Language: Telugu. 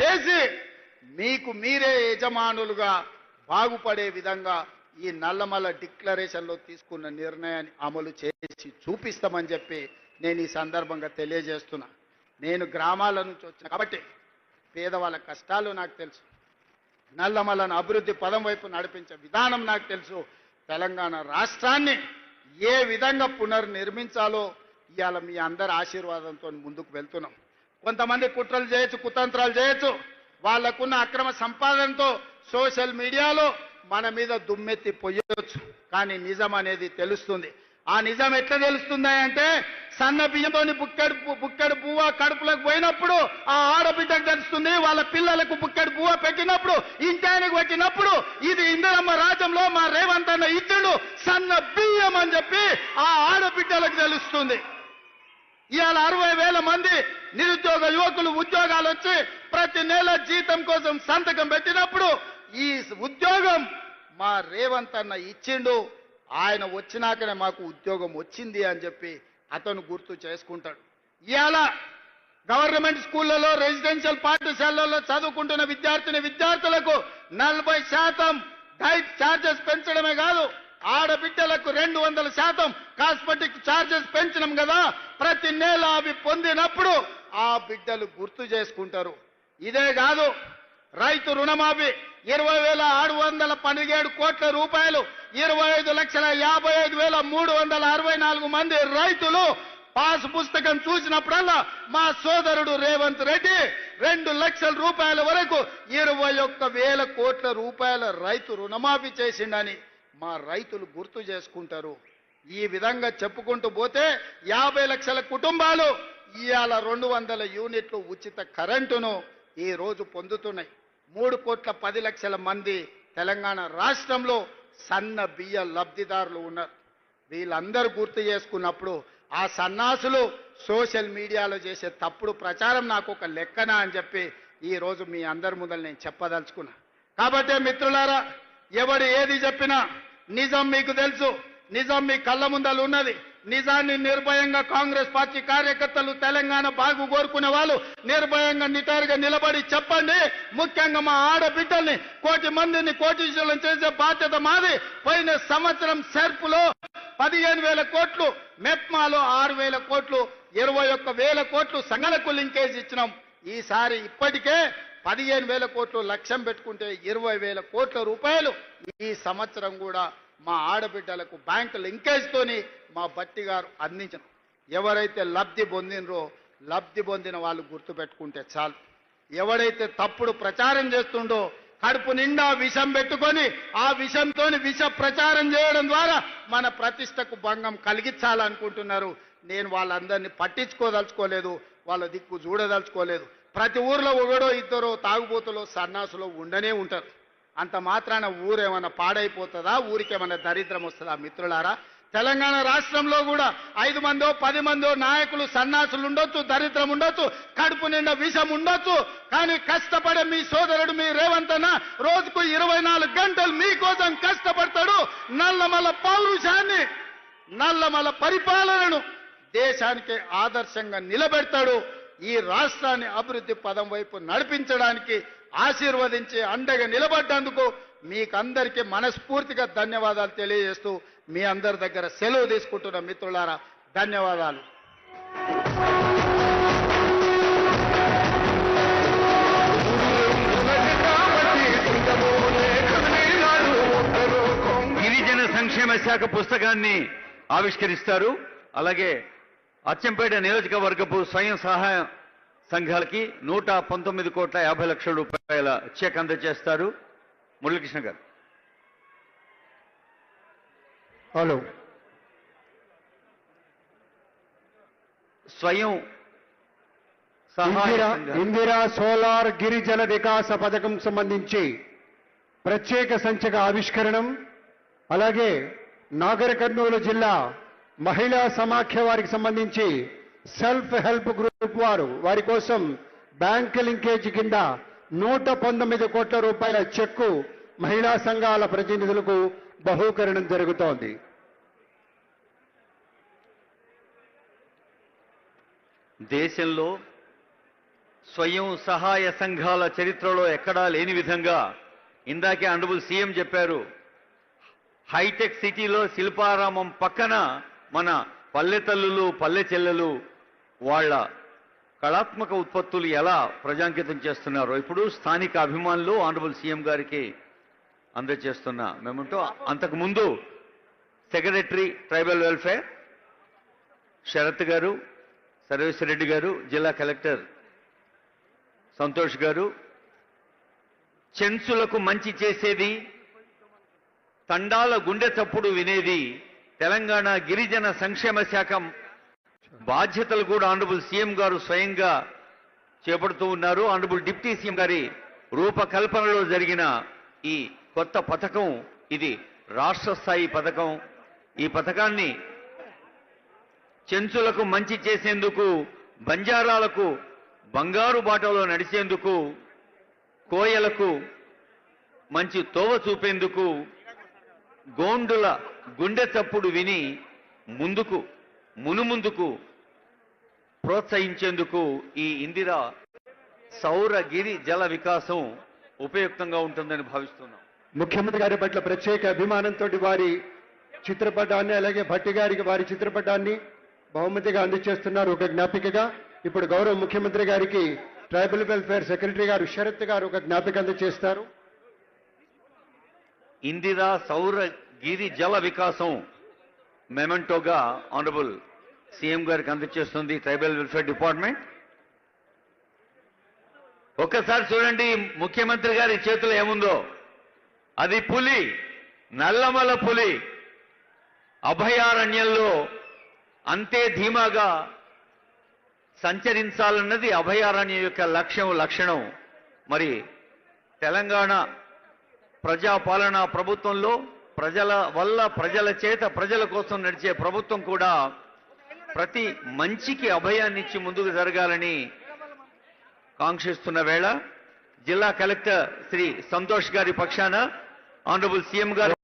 చేసి మీకు మీరే యజమానులుగా బాగుపడే విధంగా ఈ నల్లమల్ల డిక్లరేషన్లో తీసుకున్న నిర్ణయాన్ని అమలు చేసి చూపిస్తామని చెప్పి నేను ఈ సందర్భంగా తెలియజేస్తున్నా. నేను గ్రామాల నుంచి వచ్చాను కాబట్టి పేదవాళ్ళ కష్టాలు నాకు తెలుసు. నల్లమలను అభివృద్ధి పదం వైపు నడిపించే విధానం నాకు తెలుసు. తెలంగాణ రాష్ట్రాన్ని ఏ విధంగా పునర్నిర్మించాలో ఇవాళ మీ అందరి ఆశీర్వాదంతో ముందుకు వెళ్తున్నాం. కొంతమంది కుట్రలు చేయొచ్చు కుతంత్రాలు చేయొచ్చు. వాళ్ళకున్న అక్రమ సంపాదనతో సోషల్ మీడియాలో మన మీద దుమ్మెత్తి పొయ్యొచ్చు. కానీ నిజం అనేది తెలుస్తుంది. ఆ నిజం ఎట్లా తెలుస్తుంది అంటే సన్న బియ్యంతోని బుక్కెడు బుక్కడి బుక్కెడు పువ్వ కడుపులకు పోయినప్పుడు ఆ ఆడబిడ్డకు తెలుస్తుంది వాళ్ళ పిల్లలకు బుక్కెడు పువ్వ పెట్టినప్పుడు ఇంటానికి పెట్టినప్పుడు ఇది ఇందిరమ్మ రాజ్యంలో మా రేవంత్ అన్న ఇచ్చుడు సన్న బియ్యం అని చెప్పి ఆ ఆడబిడ్డలకు తెలుస్తుంది. ఇవాళ అరవై వేల మంది నిరుద్యోగ యువకులు ఉద్యోగాలు వచ్చి ప్రతి నెల జీతం కోసం సంతకం పెట్టినప్పుడు ఈ ఉద్యోగం మా రేవంత్ అన్న ఇచ్చిండు. ఆయన వచ్చినాకనే మాకు ఉద్యోగం వచ్చింది అని చెప్పి అతను గుర్తు చేసుకుంటాడు. ఇవాళ గవర్నమెంట్ స్కూళ్ళలో రెసిడెన్షియల్ పాఠశాలల్లో చదువుకుంటున్న విద్యార్థిని విద్యార్థులకు నలభై శాతం డైట్ ఛార్జెస్ పెంచడమే కాదు ఆడబిడ్డలకు రెండు వందల శాతం కాస్మెటిక్ ఛార్జెస్ పెంచినాం కదా ప్రతి నెల అవి పొందినప్పుడు ఆ బిడ్డలు గుర్తు చేసుకుంటారు. ఇదే కాదు రైతు రుణమాఫీ ఇరవై వేల ఆరు వందల పదిహేడు కోట్ల రూపాయలు ఇరవై ఐదు లక్షల యాభై ఐదు వేల మూడు వందల అరవై నాలుగు మంది రైతులు పాస్ పుస్తకం చూసినప్పుడల్లా మా సోదరుడు రేవంత్ రెడ్డి రెండు లక్షల రూపాయల వరకు ఇరవై ఒక్క వేల కోట్ల రూపాయల రైతు రుణమాఫీ చేసిండని. మా రైతులు గుర్తు చేసుకుంటారు. ఈ విధంగా చెప్పుకుంటూ పోతే యాభై లక్షల కుటుంబాలు ఇవాళ రెండు వందల యూనిట్లు ఉచిత కరెంటును ఈ రోజు పొందుతున్నాయి. మూడు కోట్ల పది లక్షల మంది తెలంగాణ రాష్ట్రంలో సన్న బియ్య లబ్ధిదారులు ఉన్నారు. వీళ్ళందరూ గుర్తు చేసుకున్నప్పుడు ఆ సన్నాసులు సోషల్ మీడియాలో చేసే తప్పుడు ప్రచారం నాకు ఒక లెక్కన అని చెప్పి ఈ రోజు మీ అందరి ముందర నేను చెప్పదలుచుకున్నా. కాబట్టి మిత్రులారా ఎవడు ఏది చెప్పినా నిజం మీకు తెలుసు. నిజం మీ కళ్ళ ముందలు ఉన్నది. నిజాన్ని నిర్భయంగా కాంగ్రెస్ పార్టీ కార్యకర్తలు తెలంగాణ బాగు కోరుకునే వాళ్ళు నిర్భయంగా నిటారుగా నిలబడి చెప్పండి. ముఖ్యంగా మా ఆడబిడ్డల్ని కోటి మందిని కోటీశ్వరులను చేసే బాధ్యత మాది. పోయిన సంవత్సరం సెర్పులో పదిహేను వేల కోట్లు మెప్మాలో ఆరు వేల కోట్లు ఇరవై ఒక్క వేల కోట్లు సంఘలకు లింకేజ్ ఇచ్చినాం. ఈసారి ఇప్పటికే పదిహేను వేల కోట్లు లక్ష్యం పెట్టుకుంటే ఇరవై వేల కోట్ల రూపాయలు ఈ సంవత్సరం కూడా మా ఆడబిడ్డలకు బ్యాంకు లింకేజ్తోని మా బట్టి గారు అందించను. ఎవరైతే లబ్ధి పొందినరో లబ్ధి పొందిన వాళ్ళు గుర్తుపెట్టుకుంటే చాలు. ఎవడైతే తప్పుడు ప్రచారం చేస్తుండో కడుపు నిండా విషం పెట్టుకొని ఆ విషంతో విష ప్రచారం చేయడం ద్వారా మన ప్రతిష్టకు భంగం కలిగించాలనుకుంటున్నారు. నేను వాళ్ళందరినీ పట్టించుకోదలుచుకోలేదు వాళ్ళ దిక్కు చూడదలుచుకోలేదు. ప్రతి ఊర్లో ఒకడో ఇద్దరో తాగుబోతులో సన్నాసులో ఉండనే ఉంటారు. అంత మాత్రాన ఊరేమన్నా పాడైపోతుందా? ఊరికేమన్నా దరిద్రం వస్తుందా మిత్రులారా? తెలంగాణ రాష్ట్రంలో కూడా ఐదు మందో పది మందో నాయకులు సన్నాసులు ఉండొచ్చు దరిద్రం ఉండొచ్చు కడుపు నిండా విషం ఉండొచ్చు కానీ కష్టపడే మీ సోదరుడు మీ రేవంతన రోజుకు ఇరవై నాలుగు గంటలు మీకోసం కష్టపడతాడు. నల్లమల పౌరుషాన్ని నల్లమల పరిపాలనను దేశానికి ఆదర్శంగా నిలబెడతాడు. ఈ రాష్ట్రాన్ని అభివృద్ధి పదం వైపు నడిపించడానికి ఆశీర్వదించి అండగా నిలబడ్డందుకు మీకందరికీ మనస్ఫూర్తిగా ధన్యవాదాలు తెలియజేస్తూ మీ అందరి దగ్గర సెలవు తీసుకుంటున్న మిత్రులారా ధన్యవాదాలు. గిరిజన సంక్షేమ శాఖ పుస్తకాన్ని ఆవిష్కరిస్తారు. అలాగే అచ్చంపేట నియోజకవర్గపు స్వయం సహాయ సంఘాలకి నూట పంతొమ్మిది కోట్ల యాభై లక్షల రూపాయల చెక్ అందజేస్తారు మురళీకృష్ణ గారు. హలో. స్వయం సహాయ ఇందిరా సోలార్ గిరిజన వికాస పథకం సంబంధించి ప్రత్యేక సంచిక ఆవిష్కరణం అలాగే నాగర్ కర్నూలు జిల్లా మహిళా సమాఖ్య వారికి సంబంధించి సెల్ఫ్ హెల్ప్ గ్రూప్ వారు వారి కోసం బ్యాంక్ లింకేజ్ కింద నూట పంతొమ్మిది కోట్ల రూపాయల చెక్కు మహిళా సంఘాల ప్రతినిధులకు బహూకరణం జరుగుతోంది. దేశంలో స్వయం సహాయ సంఘాల చరిత్రలో ఎక్కడా లేని విధంగా ఇందాకే అండబుల్ సీఎం చెప్పారు హైటెక్ సిటీలో శిల్పారామం పక్కన మన పల్లె తల్లులు పల్లె చెల్లెలు వాళ్ళ కళాత్మక ఉత్పత్తులు ఎలా ప్రజాంకితం చేస్తున్నారో ఇప్పుడు స్థానిక అభిమానులు ఆనరబుల్ సీఎం గారికి అందజేస్తున్న మేమంటూ అంతకుముందు సెక్రటరీ ట్రైబల్ వెల్ఫేర్ శరత్ గారు సర్వేశ్వరరెడ్డి గారు జిల్లా కలెక్టర్ సంతోష్ గారు. చెన్సులకు మంచి చేసేది తండాల గుండె చప్పుడు వినేది తెలంగాణ గిరిజన సంక్షేమ శాఖ బాధ్యతలు కూడా ఆనరబుల్ సీఎం గారు స్వయంగా చేపడుతూ ఉన్నారు. ఆనరబుల్ డిప్యూటీ సీఎం గారి రూపకల్పనలో జరిగిన ఈ కొత్త పథకం ఇది రాష్ట్ర స్థాయి పథకం. ఈ పథకాన్ని చెంచులకు మంచి చేసేందుకు బంజారాలకు బంగారు బాటలో నడిచేందుకు కోయలకు మంచి తోవ చూపేందుకు గోండుల గుండె చప్పుడు విని ముందుకు మునుముందుకు ప్రోత్సహించేందుకు ఈ ఇందిరా సౌరగిరి జల వికాసం ఉపయుక్తంగా ఉంటుందని భావిస్తున్నాం. ముఖ్యమంత్రి గారి పట్ల ప్రత్యేక అభిమానంతో వారి చిత్రపటాన్ని అలాగే భట్టి గారికి వారి చిత్రపటాన్ని బహుమతిగా అందజేస్తున్నారు ఒక జ్ఞాపికగా. ఇప్పుడు గౌరవ ముఖ్యమంత్రి గారికి ట్రైబల్ వెల్ఫేర్ సెక్రటరీ గారు శరత్ గారు ఒక జ్ఞాపిక అందజేస్తారు. ఇందిరా సౌర గిరి జల వికాసం మెమెంటోగా ఆనరబుల్ సీఎం గారికి అందజేస్తుంది ట్రైబల్ వెల్ఫేర్ డిపార్ట్మెంట్. ఒక్కసారి చూడండి ముఖ్యమంత్రి గారి చేతిలో ఏముందో? అది పులి నల్లమల పులి. అభయారణ్యంలో అంతే ధీమాగా సంచరించాలన్నది అభయారణ్యం యొక్క లక్ష్యం లక్షణం. మరి తెలంగాణ ప్రజాపాలన ప్రభుత్వంలో ప్రజల వల్ల ప్రజల చేత ప్రజల కోసం నడిచే ప్రభుత్వం కూడా ప్రతి మంచికి అభయాన్ని ఇచ్చి ముందుకు జరగాలని కాంక్షిస్తున్న వేళ జిల్లా కలెక్టర్ శ్రీ సంతోష్ గారి పక్షాన ఆనరబుల్ సీఎం గారు